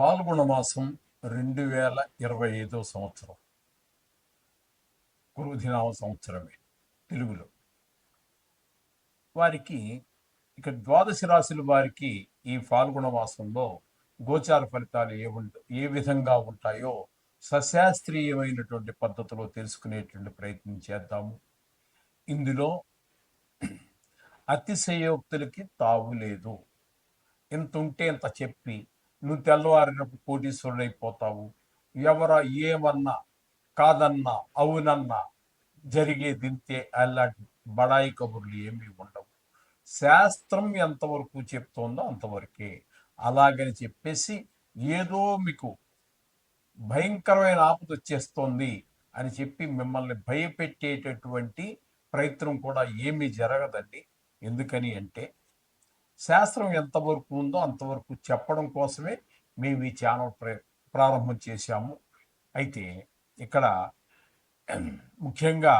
పాల్గొన మాసం రెండు వేల ఇరవై ఐదో సంవత్సరం. కురుదినామ సంవత్సరమే తెలుగులో. వారికి ఇక ద్వాదశ రాశుల వారికి ఈ పాల్గొన మాసంలో గోచార ఫలితాలు ఏ ఏ విధంగా ఉంటాయో సశాస్త్రీయమైనటువంటి పద్ధతిలో తెలుసుకునేటువంటి ప్రయత్నం చేద్దాము. ఇందులో అతిశయోక్తులకి తావు లేదు. ఇంత ఉంటే ఇంత చెప్పి నువ్వు తెల్లవారినప్పుడు కోటీశ్వరుడు అయిపోతావు ఎవర ఏమన్నా కాదన్నా అవునన్నా జరిగే దింతే అలాంటి బడాయి కబుర్లు ఏమీ ఉండవు. శాస్త్రం ఎంతవరకు చెప్తోందో అంతవరకే. అలాగని చెప్పేసి ఏదో మీకు భయంకరమైన ఆపద వచ్చేస్తోంది అని చెప్పి మిమ్మల్ని భయపెట్టేటటువంటి ప్రయత్నం కూడా ఏమీ జరగదండి. ఎందుకని అంటే శాస్త్రం ఎంతవరకు ఉందో అంతవరకు చెప్పడం కోసమే మేము ఈ ఛానల్ ప్ర ప్రారంభం చేశాము. అయితే ఇక్కడ ముఖ్యంగా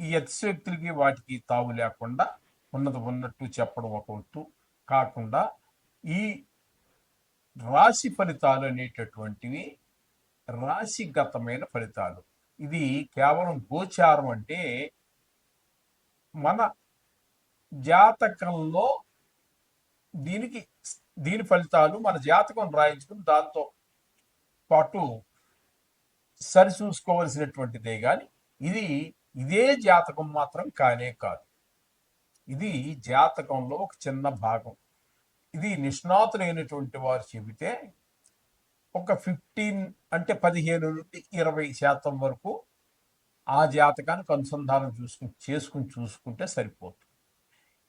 ఈ అతిశక్తులకి వాటికి తావు లేకుండా ఉన్నది ఉన్నట్టు చెప్పడం ఒక వంతు కాకుండా ఈ రాశి ఫలితాలు అనేటటువంటివి రాశిగతమైన ఫలితాలు. ఇది కేవలం గోచారం అంటే మన జాతకంలో దీనికి దీని ఫలితాలు మన జాతకం రాయించుకుని దాంతో పాటు సరి చూసుకోవలసినటువంటిదే కానీ ఇది ఇదే జాతకం మాత్రం కానే కాదు. ఇది జాతకంలో ఒక చిన్న భాగం. ఇది నిష్ణాతులైనటువంటి వారు చెబితే ఒక ఫిఫ్టీన్ అంటే పదిహేను నుండి ఇరవై శాతం వరకు ఆ జాతకానికి అనుసంధానం చూసుకుని చేసుకుని చూసుకుంటే సరిపోతుంది.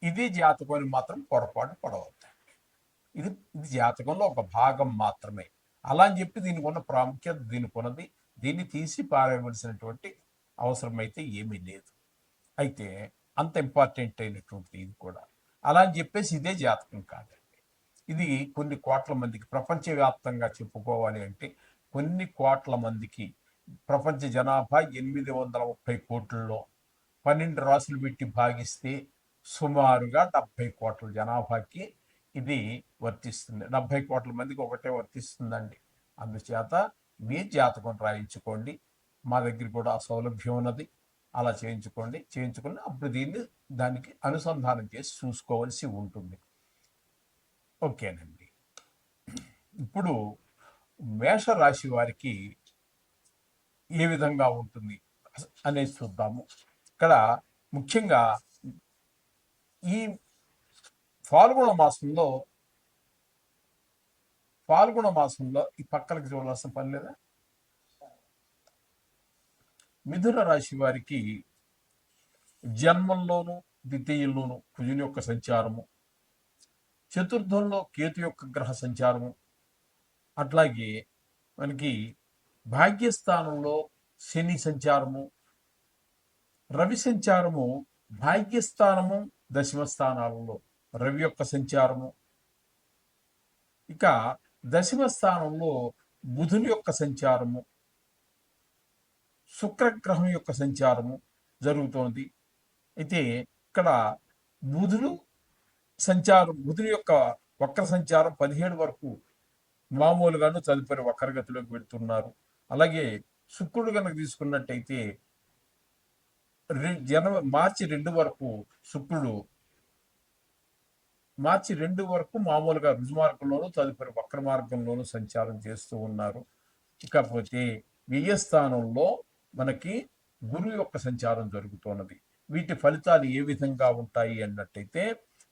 ఇది జాతకం మాత్రం పొరపాటు పడవద్దు. ఇది ఇది జాతకంలో ఒక భాగం మాత్రమే. అలా అని చెప్పి దీనికి ఉన్న ప్రాముఖ్యత దీనికి ఉన్నది. దీన్ని తీసి పారేయవలసినటువంటి అవసరం అయితే ఏమీ లేదు. అయితే అంత ఇంపార్టెంట్ అయినటువంటిది ఇది కూడా. అలా అని చెప్పేసి ఇదే జాతకం కాదండి. ఇది కొన్ని కోట్ల మందికి ప్రపంచవ్యాప్తంగా చెప్పుకోవాలి అంటే కొన్ని కోట్ల మందికి ప్రపంచ జనాభా ఎనిమిది వందల ముప్పై కోట్లలో పన్నెండు రాసులు పెట్టి భాగిస్తే సుమారుగా డెబ్బై కోట్ల జనాభాకి ఇది వర్తిస్తుంది. డెబ్బై కోట్ల మందికి ఒకటే వర్తిస్తుందండి. అందుచేత మీ జాతకం రాయించుకోండి. మా దగ్గర కూడా ఆ సౌలభ్యం ఉన్నది. అలా చేయించుకోండి. చేయించుకుని అప్పుడు దీన్ని దానికి అనుసంధానం చేసి చూసుకోవాల్సి ఉంటుంది. ఓకేనండి. ఇప్పుడు మేషరాశి వారికి ఏ విధంగా ఉంటుంది అనేది చూద్దాము. ఇక్కడ ముఖ్యంగా ఈ ఫాల్గుణ మాసంలో ఫాల్గుణ మాసంలో ఈ పక్కలకి చూడాల్సిన పని లేదా? మిథున రాశి వారికి జన్మంలోను ద్వితీయంలోను కుజుని యొక్క సంచారము చతుర్థంలో కేతు యొక్క గ్రహ సంచారము అట్లాగే మనకి భాగ్యస్థానంలో శని సంచారము రవి సంచారము భాగ్యస్థానము దశమ స్థానాలలో రవి యొక్క సంచారము. ఇక దశమ స్థానంలో బుధుని యొక్క సంచారము. శుక్రగ్రహం యొక్క సంచారము జరుగుతోంది. అయితే ఇక్కడ బుధుడు సంచారం బుధుని యొక్క వక్ర సంచారం పదిహేడు వరకు మామూలుగాను తదుపరి వక్రగతిలోకి పెడుతున్నారు అలాగే శుక్రుడు కనుక తీసుకున్నట్టయితే జనవరి మార్చి రెండు వరకు శుక్రుడు మార్చి రెండు వరకు మామూలుగా రుజుమార్గంలోనూ తదుపరి వక్ర మార్గంలోనూ సంచారం చేస్తూ ఉన్నారు. ఇకపోతే వ్యయస్థానంలో మనకి గురువు యొక్క సంచారం జరుగుతున్నది. వీటి ఫలితాలు ఏ విధంగా ఉంటాయి అన్నట్టయితే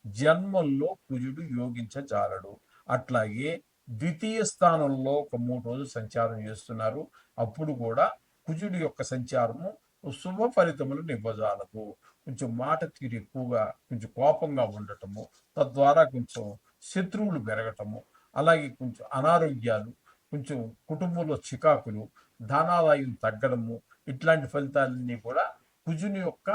జన్మంలో కుజుడు యోగించజాలడు. అట్లాగే ద్వితీయ స్థానంలో ఒక మూడు రోజులు సంచారం చేస్తున్నారు. అప్పుడు కూడా కుజుడి యొక్క సంచారము శుభ ఫలితములు నివ్వజాలదు కొంచెం మాట తీరు ఎక్కువగా కొంచెం కోపంగా ఉండటము తద్వారా కొంచెం శత్రువులు పెరగటము అలాగే కొంచెం అనారోగ్యాలు కొంచెం కుటుంబంలో చికాకులు ధనాదాయం తగ్గడము ఇట్లాంటి ఫలితాలన్నీ కూడా కుజుని యొక్క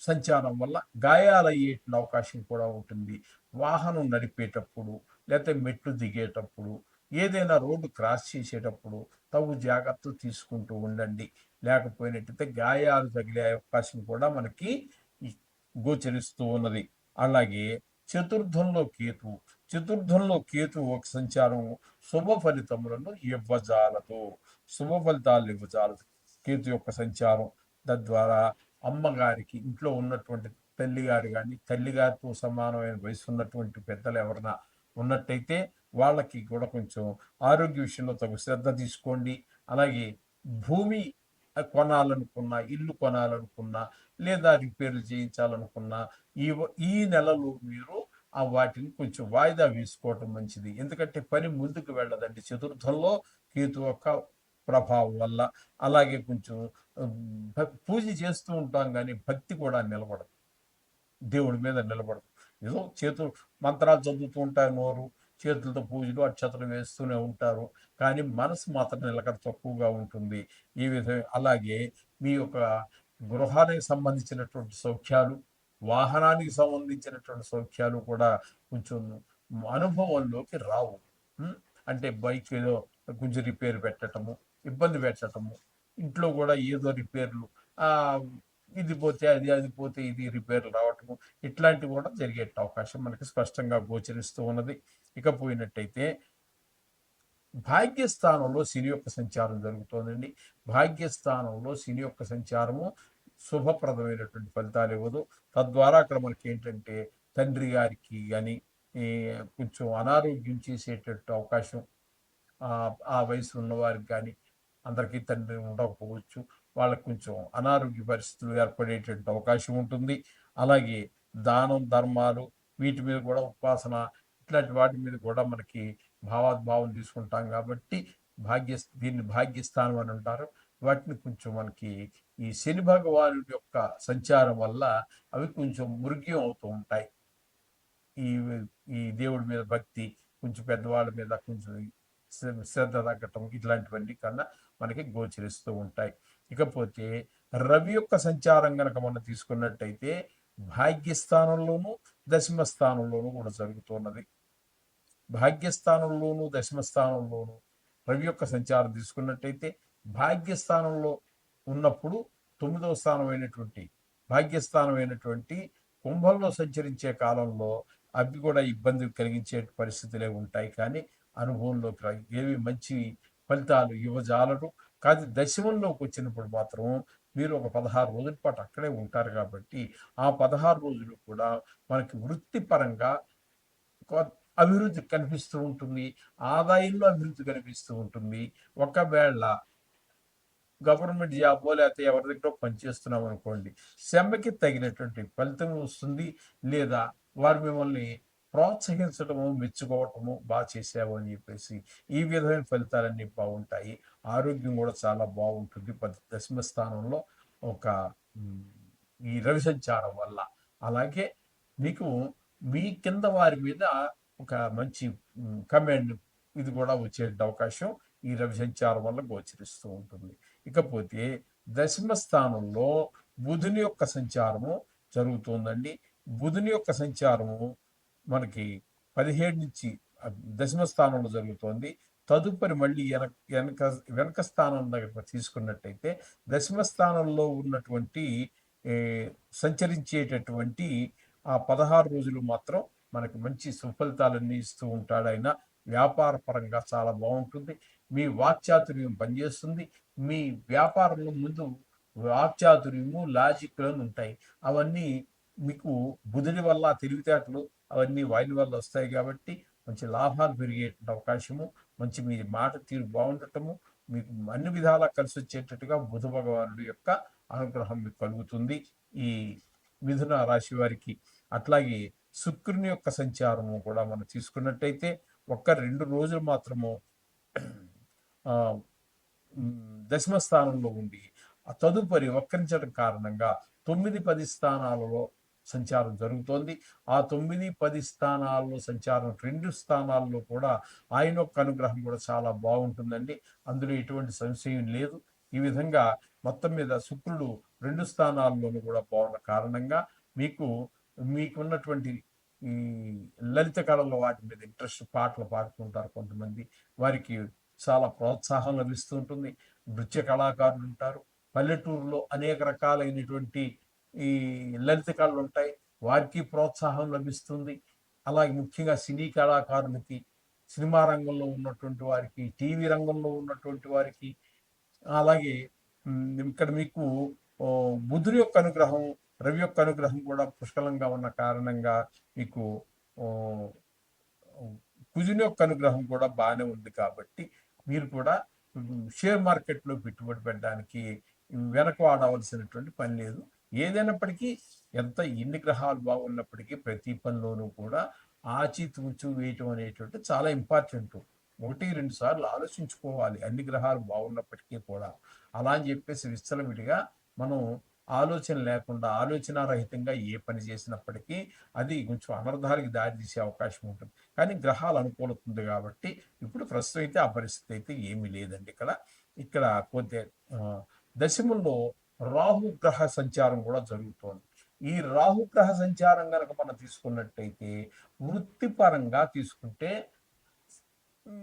సంచారం వల్ల గాయాలయ్యే అవకాశం కూడా ఉంటుంది. వాహనం నడిపేటప్పుడు లేకపోతే మెట్లు దిగేటప్పుడు ఏదైనా రోడ్డు క్రాస్ చేసేటప్పుడు తగు జాగ్రత్తలు తీసుకుంటూ ఉండండి. లేకపోయినట్టయితే గాయాలు తగిలే అవకాశం కూడా మనకి గోచరిస్తూ ఉన్నది. అలాగే చతుర్థంలో కేతు చతుర్థంలో కేతు ఒక సంచారం శుభ ఫలితములను ఇవ్వజాలదు. శుభ ఫలితాలు ఇవ్వజాలదు. కేతు యొక్క సంచారం తద్వారా అమ్మగారికి ఇంట్లో ఉన్నటువంటి తల్లిగారు కానీ తల్లిగారితో సమానమైన వయసు ఉన్నటువంటి పెద్దలు ఎవరైనా ఉన్నట్టయితే వాళ్ళకి కూడా కొంచెం ఆరోగ్య విషయంలో తగు శ్రద్ధ తీసుకోండి. అలాగే భూమి కొనాలనుకున్నా ఇల్లు కొనాలనుకున్నా లేదా రిపేర్లు చేయించాలనుకున్నా ఈ ఈ నెలలో మీరు ఆ వాటిని కొంచెం వాయిదా వేసుకోవటం మంచిది. ఎందుకంటే పని ముందుకు వెళ్ళదండి. చతుర్థంలో కేతు యొక్క ప్రభావం వల్ల. అలాగే కొంచెం పూజ చేస్తూ ఉంటాం కానీ భక్తి కూడా నిలబడదు. దేవుడి మీద నిలబడదు. ఏదో చేతులు మంత్రాలు చదువుతూ ఉంటారు నోరు చేతులతో పూజలు అక్షతలు వేస్తూనే ఉంటారు. కానీ మనసు మాత్రం నిలకడ తక్కువగా ఉంటుంది. ఈ విధంగా అలాగే మీ యొక్క గృహానికి సంబంధించినటువంటి సౌఖ్యాలు వాహనానికి సంబంధించినటువంటి సౌఖ్యాలు కూడా కొంచెం అనుభవంలోకి రావు. అంటే బైక్ ఏదో కొంచెం రిపేర్ పెట్టడము ఇబ్బంది పెట్టడము ఇంట్లో కూడా ఏదో రిపేర్లు ఇది పోతే అది అది పోతే ఇది రిపేర్లు రావటము ఇట్లాంటివి కూడా జరిగే అవకాశం మనకి స్పష్టంగా గోచరిస్తూ ఉన్నది. ఇకపోయినట్టయితే భాగ్యస్థానంలో శని యొక్క సంచారం జరుగుతోందండి. భాగ్యస్థానంలో శని యొక్క సంచారము శుభప్రదమైనటువంటి ఫలితాలు ఇవ్వదు. తద్వారా అక్కడ మనకి ఏంటంటే తండ్రి గారికి కానీ కొంచెం అనారోగ్యం చేసేటట్టు అవకాశం ఆ వయసు ఉన్నవారికి కానీ అందరికీ తండ్రి ఉండకపోవచ్చు. వాళ్ళకు కొంచెం అనారోగ్య పరిస్థితులు ఏర్పడేటువంటి అవకాశం ఉంటుంది. అలాగే దానం ధర్మాలు వీటి మీద కూడా ఉపాసన ఇట్లాంటి వాటి మీద కూడా మనకి భావాద్భావం తీసుకుంటాం కాబట్టి భాగ్య దీన్ని భాగ్యస్థానం అని అంటారు. వాటిని కొంచెం మనకి ఈ శని భగవాను యొక్క సంచారం వల్ల అవి కొంచెం మృగ్యం అవుతూ ఉంటాయి. ఈ ఈ దేవుడి మీద భక్తి కొంచెం పెద్దవాళ్ళ మీద కొంచెం శ్రద్ధ తగ్గటం ఇట్లాంటివన్నీ కన్నా మనకి గోచరిస్తూ ఉంటాయి. ఇకపోతే రవి యొక్క సంచారం కనుక మనం తీసుకున్నట్టయితే భాగ్యస్థానంలోనూ దశమ స్థానంలోనూ కూడా జరుగుతున్నది. భాగ్యస్థానంలోనూ దశమ స్థానంలోనూ రవి యొక్క సంచారం తీసుకున్నట్టయితే భాగ్యస్థానంలో ఉన్నప్పుడు తొమ్మిదవ స్థానమైనటువంటి భాగ్యస్థానమైనటువంటి భాగ్యస్థానం అయినటువంటి కుంభంలో సంచరించే కాలంలో అవి కూడా ఇబ్బంది కలిగించే పరిస్థితులే ఉంటాయి. కానీ అనుభవంలోకి ఏవి మంచి ఫలితాలు యువజాలడు కాదు దశమంలోకి వచ్చినప్పుడు మాత్రం మీరు ఒక పదహారు రోజుల పాటు అక్కడే ఉంటారు కాబట్టి ఆ పదహారు రోజులు కూడా మనకి వృత్తిపరంగా అభివృద్ధి కనిపిస్తూ ఉంటుంది. ఆదాయంలో అభివృద్ధి కనిపిస్తూ ఉంటుంది. ఒకవేళ గవర్నమెంట్ జాబ్ లేకపోతే ఎవరి దగ్గర పనిచేస్తున్నాం అనుకోండి శ్రమకి తగినటువంటి ఫలితం వస్తుంది. లేదా వారు మిమ్మల్ని ప్రోత్సహించడము మెచ్చుకోవటము బాగా చేసావు అని చెప్పేసి ఈ విధమైన ఫలితాలన్నీ బాగుంటాయి. ఆరోగ్యం కూడా చాలా బాగుంటుంది. దశమ స్థానంలో ఒక ఈ రవి సంచారం వల్ల. అలాగే మీకు మీ కింద వారి మీద ఒక మంచి కమాండ్ ఇది కూడా వచ్చే అవకాశం ఈ రవి సంచారం వల్ల గోచరిస్తూ ఉంటుంది. ఇకపోతే దశమ స్థానంలో బుధుని యొక్క సంచారము జరుగుతుందండి. బుధుని యొక్క సంచారము మనకి పదిహేడు నుంచి దశమ స్థానంలో జరుగుతోంది. తదుపరి మళ్ళీ వెనక వెనక వెనక స్థానం దగ్గర తీసుకున్నట్టయితే దశమ స్థానంలో ఉన్నటువంటి సంచరించేటటువంటి ఆ పదహారు రోజులు మాత్రం మనకి మంచి సుఫలితాలన్నీ ఇస్తూ ఉంటాడు ఆయన. వ్యాపార పరంగా చాలా బాగుంటుంది. మీ వాక్చాతుర్యం పనిచేస్తుంది. మీ వ్యాపారంలో ముందు వాక్చాతుర్యము లాజిక్లను ఉంటాయి. అవన్నీ మీకు బుధుడి వల్ల తెలివితేటలు అవన్నీ వాయిన్ వల్ల వస్తాయి కాబట్టి మంచి లాభాలు పెరిగే అవకాశము మంచి మీ మాట తీరు బాగుండటము మీకు అన్ని విధాలా కలిసి వచ్చేటట్టుగా బుధ భగవానుడు యొక్క అనుగ్రహం మీకు కలుగుతుంది. ఈ మిథున రాశి వారికి అట్లాగే శుక్రుని యొక్క సంచారము కూడా మనం తీసుకున్నట్టయితే ఒక్క రెండు రోజులు మాత్రము దశమ స్థానంలో ఉండి తదుపరి వక్రించడం కారణంగా తొమ్మిది పది స్థానాలలో సంచారం జరుగుతోంది. ఆ తొమ్మిది పది స్థానాల్లో సంచారం రెండు స్థానాల్లో కూడా ఆయన యొక్క అనుగ్రహం కూడా చాలా బాగుంటుందండి. అందులో ఎటువంటి సంశయం లేదు. ఈ విధంగా మొత్తం మీద శుక్రుడు రెండు స్థానాల్లోనూ కూడా బాగున్న కారణంగా మీకు మీకున్నటువంటి ఈ లలిత కళల్లో వాటి మీద ఇంట్రెస్ట్ పాటలు పాడుతుంటారు కొంతమంది. వారికి చాలా ప్రోత్సాహం లభిస్తూ ఉంటుంది నృత్య కళాకారులు ఉంటారు. పల్లెటూరులో అనేక రకాలైనటువంటి ఈ లలితకాలు ఉంటాయి. వారికి ప్రోత్సాహం లభిస్తుంది. అలాగే ముఖ్యంగా సినీ కళాకారులకి సినిమా రంగంలో ఉన్నటువంటి వారికి టీవీ రంగంలో ఉన్నటువంటి వారికి అలాగే ఇక్కడ మీకు ఓ, బుధుడి యొక్క అనుగ్రహం రవి యొక్క అనుగ్రహం కూడా పుష్కలంగా ఉన్న కారణంగా మీకు కుజుని యొక్క అనుగ్రహం కూడా బాగానే ఉంది కాబట్టి మీరు కూడా షేర్ మార్కెట్లో పెట్టుబడి పెట్టడానికి వెనకవాడవలసినటువంటి పని లేదు. ఏదైనప్పటికీ ఎంత ఎన్ని గ్రహాలు బాగున్నప్పటికీ ప్రతి పనిలోనూ కూడా ఆచితూచు వేయటం అనేటువంటి చాలా ఇంపార్టెంట్. ఒకటి రెండు సార్లు ఆలోచించుకోవాలి. అన్ని గ్రహాలు బాగున్నప్పటికీ కూడా. అలా అని చెప్పేసి విచ్చలవిడిగా మనం ఆలోచన లేకుండా ఆలోచనారహితంగా ఏ పని చేసినప్పటికీ అది కొంచెం అనర్థాలకి దారి తీసే అవకాశం ఉంటుంది. కానీ గ్రహాలు అనుకూలతుంది కాబట్టి ఇప్పుడు ప్రస్తుతం అయితే ఆ పరిస్థితి అయితే ఏమీ లేదండి. ఇక్కడ ఇక్కడ కొద్ది దశముల్లో రాహు గ్రహ సంచారం కూడా జరుగుతోంది. ఈ రాహు గ్రహ సంచారం కనుక మనం తీసుకున్నట్టయితే వృత్తిపరంగా తీసుకుంటే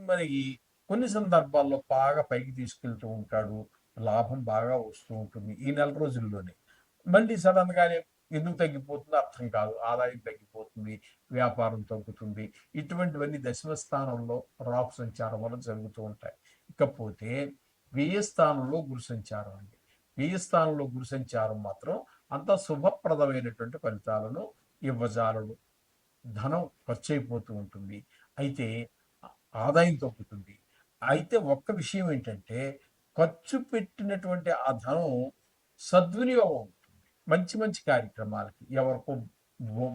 మనకి కొన్ని సందర్భాల్లో బాగా పైకి తీసుకెళ్తూ ఉంటాడు. లాభం బాగా వస్తూ ఉంటుంది ఈ నెల రోజుల్లోనే. మళ్ళీ సడన్ గానే ఎందుకు తగ్గిపోతుందో అర్థం కాదు. ఆదాయం తగ్గిపోతుంది వ్యాపారం తగ్గుతుంది. ఇటువంటివన్నీ దశమ స్థానంలో రాహు సంచారం వల్ల జరుగుతూ ఉంటాయి. ఇకపోతే వ్యయ స్థానంలో గురు సంచారం అండి. వ్యయ స్థానంలో గురు సంచారం మాత్రం అంత శుభప్రదమైనటువంటి ఫలితాలను ఇవ్వజాలడు. ధనం ఖర్చు అయిపోతూ ఉంటుంది. అయితే ఆదాయం తగ్గుతుంది. అయితే ఒక్క విషయం ఏంటంటే ఖర్చు పెట్టినటువంటి ఆ ధనం సద్వినియోగం అవుతుంది. మంచి మంచి కార్యక్రమాలకి ఎవరికో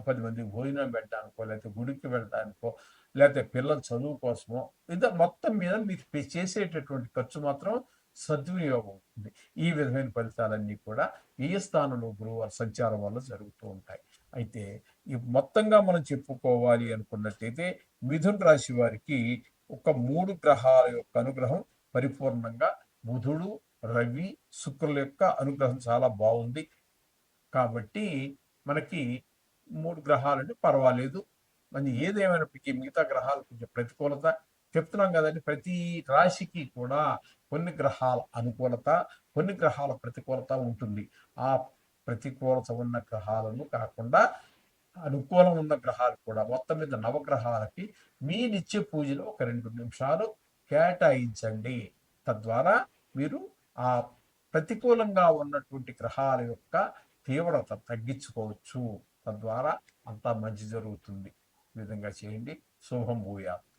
పది మంది భోజనం పెట్టడానికో లేకపోతే గుడికి వెళ్ళడానికో లేకపోతే పిల్లల చదువు కోసమో ఇదే మొత్తం మీద మీరు పే- చేసేటటువంటి ఖర్చు మాత్రం సద్వినియోగం ఉంటుంది. ఈ విధమైన ఫలితాలన్నీ కూడా ఈ స్థానంలో గురువారి సంచారం వల్ల జరుగుతూ ఉంటాయి. అయితే ఈ మొత్తంగా మనం చెప్పుకోవాలి అనుకున్నట్టయితే మిథున్ రాశి వారికి ఒక మూడు గ్రహాల యొక్క అనుగ్రహం పరిపూర్ణంగా బుధుడు రవి శుక్రుల యొక్క అనుగ్రహం చాలా బాగుంది. కాబట్టి మనకి మూడు గ్రహాలంటే పర్వాలేదు. మరి ఏదేమైనప్పటికీ మిగతా గ్రహాలు కొంచెం ప్రతికూలత చెప్తున్నాం కదండి. ప్రతి రాశికి కూడా కొన్ని గ్రహాల అనుకూలత కొన్ని గ్రహాల ప్రతికూలత ఉంటుంది. ఆ ప్రతికూలత ఉన్న గ్రహాలను కాకుండా అనుకూలం ఉన్న గ్రహాలు కూడా మొత్తం మీద నవగ్రహాలకి మీ నిత్య పూజలో ఒక రెండు నిమిషాలు కేటాయించండి. తద్వారా మీరు ఆ ప్రతికూలంగా ఉన్నటువంటి గ్రహాల యొక్క తీవ్రత తగ్గించుకోవచ్చు. తద్వారా అంతా మంచి జరుగుతుంది. విధంగా చేయండి. శుభం భూయాలు